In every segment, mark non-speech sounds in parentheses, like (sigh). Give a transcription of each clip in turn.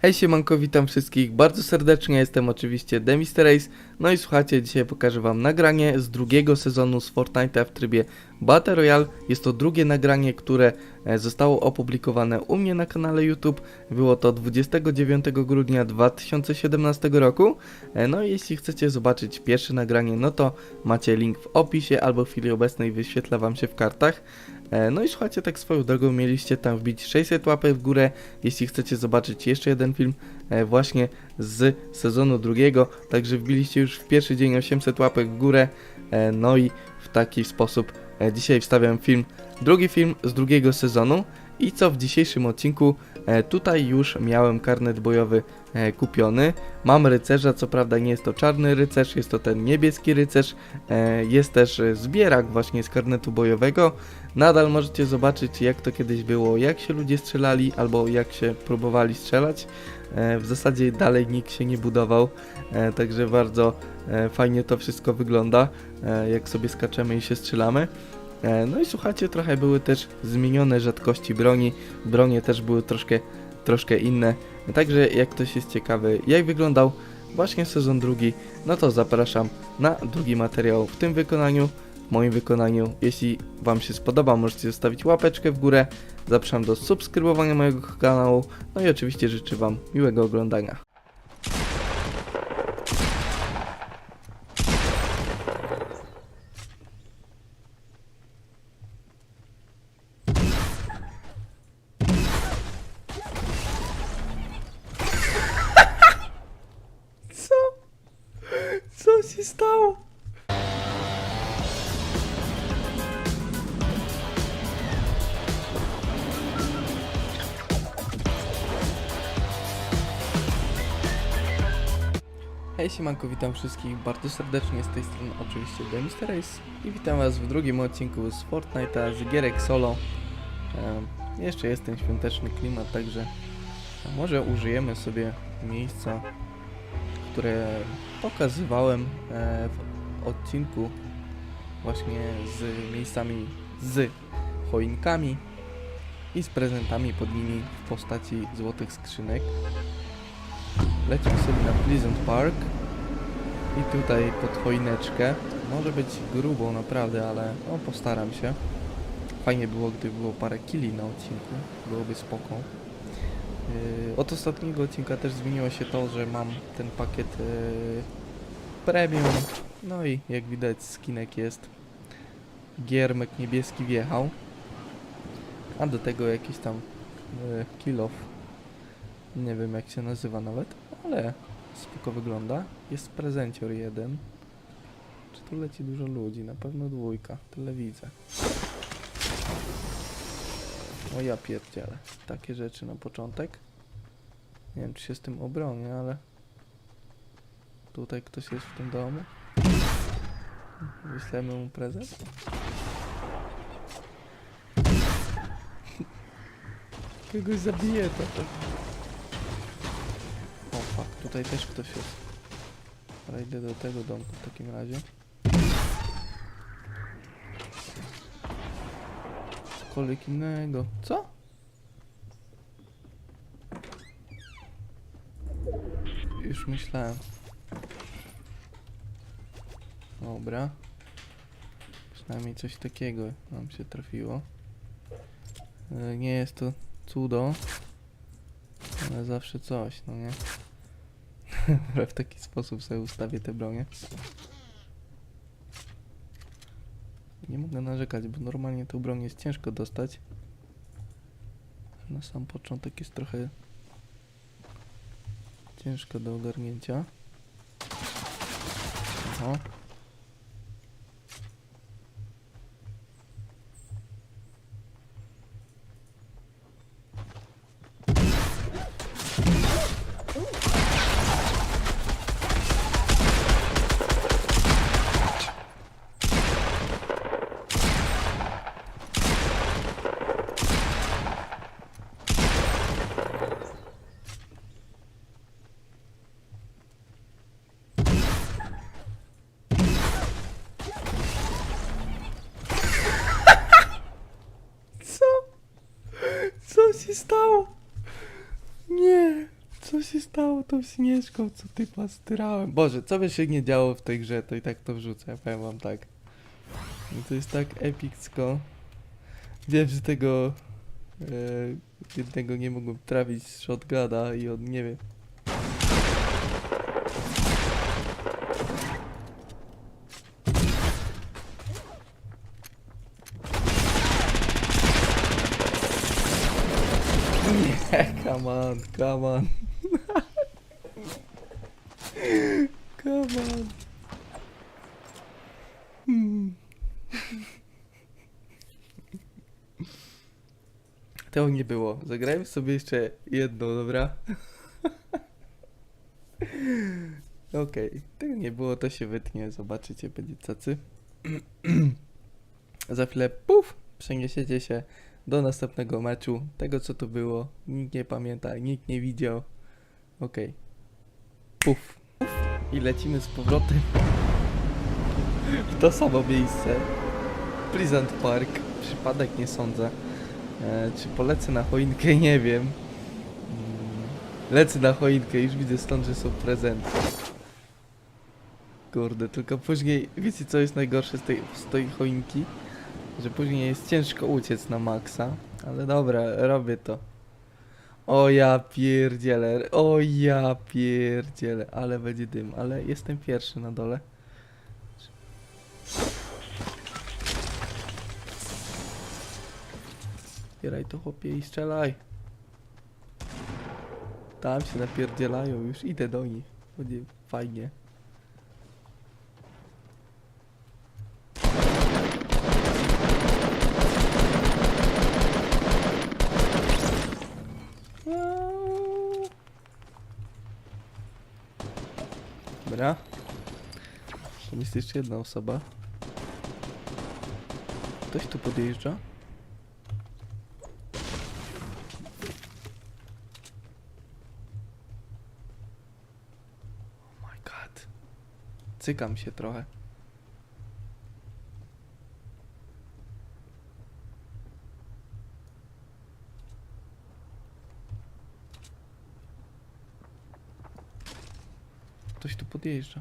Hej siemanko, witam wszystkich bardzo serdecznie, jestem oczywiście Demister Ace, no i słuchajcie, dzisiaj pokażę wam nagranie z drugiego sezonu z Fortnite'a w trybie Battle Royale. Jest to drugie nagranie, które e, zostało opublikowane u mnie na kanale YouTube, było to 29 grudnia 2017 roku, E, no i jeśli chcecie zobaczyć pierwsze nagranie, no to macie link w opisie albo w chwili obecnej wyświetla wam się w kartach. E, No i słuchajcie, tak swoją drogą mieliście tam wbić 600 łapek w górę, jeśli chcecie zobaczyć jeszcze jeden film właśnie z sezonu drugiego, także wbiliście już w pierwszy dzień 800 łapek w górę, e, no i w taki sposób e, dzisiaj wstawiam film, drugi film z drugiego sezonu. I co w dzisiejszym odcinku, e, tutaj już miałem karnet bojowy e, kupiony, mam rycerza, co prawda nie jest to czarny rycerz, jest to ten niebieski rycerz, e, jest też e, zbierak właśnie z karnetu bojowego, Nadal możecie zobaczyć, jak to kiedyś było, jak się ludzie strzelali, albo jak się próbowali strzelać. E, w zasadzie dalej nikt się nie budował, e, także bardzo e, fajnie to wszystko wygląda, e, jak sobie skaczemy i się strzelamy. E, no i słuchajcie, trochę były też zmienione rzadkości broni, bronie też były troszkę, troszkę inne. Także jak ktoś jest ciekawy, jak wyglądał właśnie sezon drugi, no to zapraszam na drugi materiał w tym wykonaniu w moim wykonaniu. Jeśli Wam się spodoba, możecie zostawić łapeczkę w górę. Zapraszam do subskrybowania mojego kanału. No i oczywiście życzę Wam miłego oglądania. Hej siemanko, witam wszystkich bardzo serdecznie z tej strony oczywiście Demister Ace i witam was w drugim odcinku z Fortnite'a z gierek solo. Jeszcze jest ten świąteczny klimat, także może użyjemy sobie miejsca, które pokazywałem e, w odcinku właśnie z miejscami z choinkami i z prezentami pod nimi w postaci złotych skrzynek. Lecimy sobie na Pleasant Park i tutaj pod choineczkę. Może być grubo naprawdę, ale no, postaram się. Fajnie było, gdy było parę kili na odcinku. Byłoby spoko. Yy, od ostatniego odcinka też zmieniło się to, że mam ten pakiet yy, premium. No i jak widać skinek jest. Giermek niebieski wjechał. A do tego jakiś tam yy, kill off. Nie wiem jak się nazywa nawet, ale spoko wygląda. Jest prezencior jeden. Czy tu leci dużo ludzi? Na pewno dwójka. Tyle widzę. O ja pierdzielę. Takie rzeczy na początek. Nie wiem czy się z tym obronię, ale... Tutaj ktoś jest w tym domu. Wyślemy mu prezent. Kogoś zabije to. Tutaj też ktoś jest. Ale idę do tego domku w takim razie. Cokolwiek innego. Co? Już myślałem. Dobra. Przynajmniej coś takiego nam się trafiło. E, Nie jest to cudo. Ale zawsze coś, no nie? W taki sposób sobie ustawię te bronie. Nie mogę narzekać, bo normalnie tą broń jest ciężko dostać. Na sam początek jest trochę ciężko do ogarnięcia. Aha. Co? Co się stało? Nie. Co się stało tą śnieżką, co ty pastyrałem? Boże, co by się nie działo w tej grze, to i tak to wrzucę, powiem wam tak. No to jest tak epicko. Wiem, że tego e, jednego nie mogłem trafić z shotguna i on nie wie. Nie, come on, come on. (laughs) come on. Hmm. Tego nie było. Zagrajmy sobie jeszcze jedną, dobra? (laughs) Okej, tego nie było, to się wytnie, zobaczycie, będzie cacy. (clears throat) Za chwilę, puf, przeniesiecie się do następnego meczu. Tego, co tu było, nikt nie pamięta, nikt nie widział. Okej. Puf. Puf. I lecimy z powrotem w to samo miejsce. Pleasant Park. Przypadek nie sądzę. E, czy polecę na choinkę? Nie wiem. Mm, Lecę na choinkę, już widzę stąd, że są prezenty. Kurde, tylko później, wiecie co jest najgorsze z tej, z tej choinki? Że później jest ciężko uciec na maksa, ale dobra, robię to. O ja pierdzielę, o ja pierdzielę, ale będzie dym, ale jestem pierwszy na dole. Zbieraj to chłopie i strzelaj. Tam się napierdzielają, już idę do nich. Będzie fajnie. Dobra. Jest jeszcze jedna osoba. Ktoś tu podjeżdża? Oh my god. Cykam się trochę. Ktoś tu podjeżdża.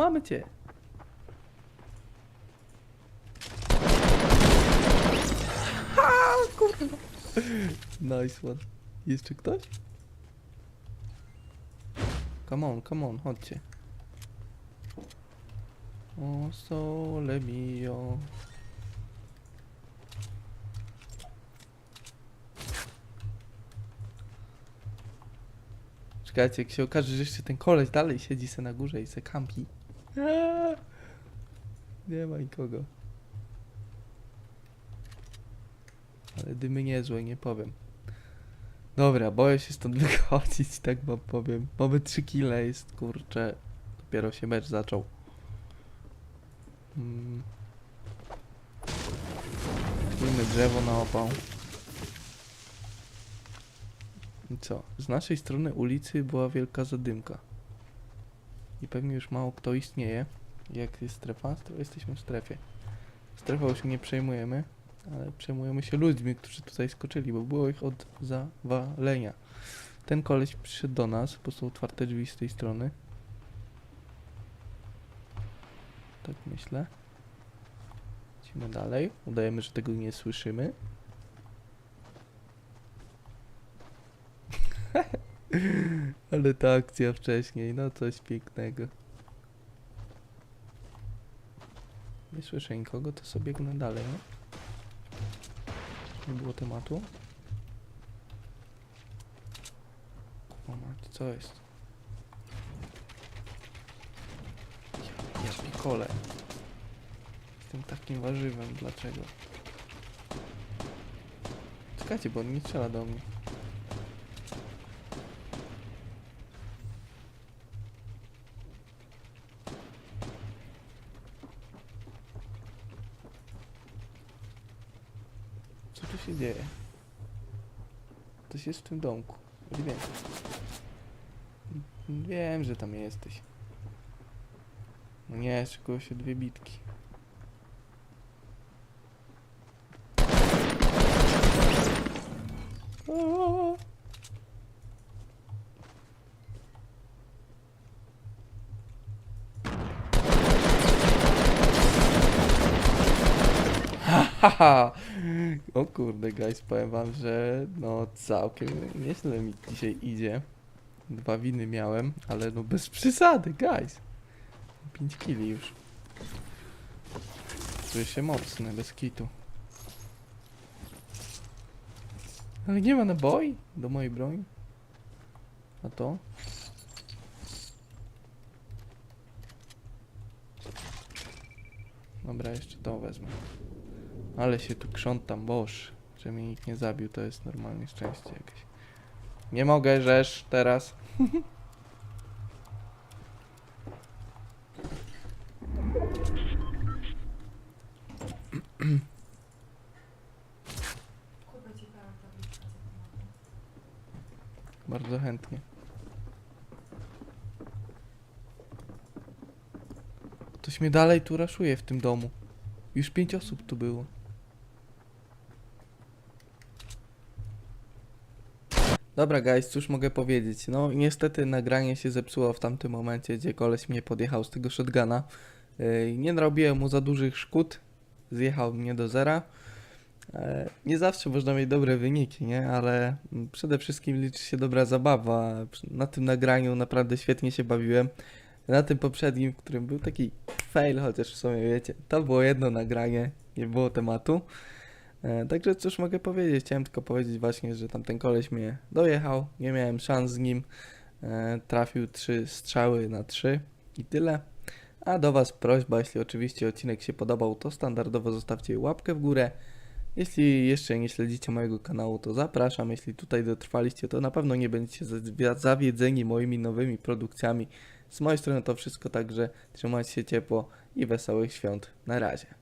Mamy cię. Ha, kurwa. Nice one. Jeszcze ktoś? Come on, come on, chodźcie. O sole mio. Czekajcie, jak się okaże, że jeszcze ten koleś dalej siedzi se na górze i se kampi. Nie ma nikogo. Ale dymy niezłe, nie powiem. Dobra, boję się stąd (laughs) wychodzić, tak wam powiem. Mamy 3 kile, jest kurczę. Dopiero się mecz zaczął. Mm. Kupujmy drzewo na opał. I co? Z naszej strony ulicy była wielka zadymka. Pewnie już mało kto istnieje. Jak jest strefa, jesteśmy w strefie. Strefą już nie przejmujemy, ale przejmujemy się ludźmi, którzy tutaj skoczyli, bo było ich od zawalenia. Ten koleś przyszedł do nas, bo są otwarte drzwi z tej strony. Tak myślę. Lecimy dalej. Udajemy, że tego nie słyszymy. (laughs) (laughs) Ale ta akcja wcześniej, no coś pięknego. Nie słyszę nikogo, to sobie biegnę dalej, no. Nie było tematu. O mać, co jest? Ja, ja pikole. Jestem takim warzywem, dlaczego? Czekajcie, bo on nie strzela do mnie. jest w tym domku. Wiem. Wiem, że tam jesteś. No nie, szykują się dwie bitki. O! (laughs) Haha! O kurde, guys, powiem wam, że no całkiem nieźle mi dzisiaj idzie. Dwa winy miałem, ale no bez przesady, guys. 5 kili już. Czuję się mocny, bez kitu. Ale nie ma naboi do mojej broni. A to? Dobra, jeszcze to wezmę. Ale się tu krzątam, boż. Że mnie nikt nie zabił, to jest normalnie szczęście jakieś. Nie mogę, żesz, teraz. Bardzo chętnie. Ktoś mnie dalej tu raszuje w tym domu. Już pięć osób tu było. Dobra guys, cóż mogę powiedzieć? No niestety nagranie się zepsuło w tamtym momencie, gdzie koleś mnie podjechał z tego shotguna. Nie narobiłem mu za dużych szkód. Zjechał mnie do zera. E, Nie zawsze można mieć dobre wyniki, nie? Ale przede wszystkim liczy się dobra zabawa. Na tym nagraniu naprawdę świetnie się bawiłem. Na tym poprzednim, w którym był taki fail, chociaż w sumie wiecie, to było jedno nagranie, nie było tematu. E, Także cóż mogę powiedzieć? Chciałem tylko powiedzieć właśnie, że tamten koleś mnie dojechał, nie miałem szans z nim. E, Trafił trzy strzały na trzy i tyle. A do Was prośba, jeśli oczywiście odcinek się podobał, to standardowo zostawcie łapkę w górę. Jeśli jeszcze nie śledzicie mojego kanału, to zapraszam. Jeśli tutaj dotrwaliście, to na pewno nie będziecie zawi- zawiedzeni moimi nowymi produkcjami. Z mojej strony to wszystko, także trzymajcie się ciepło i wesołych świąt. Na razie.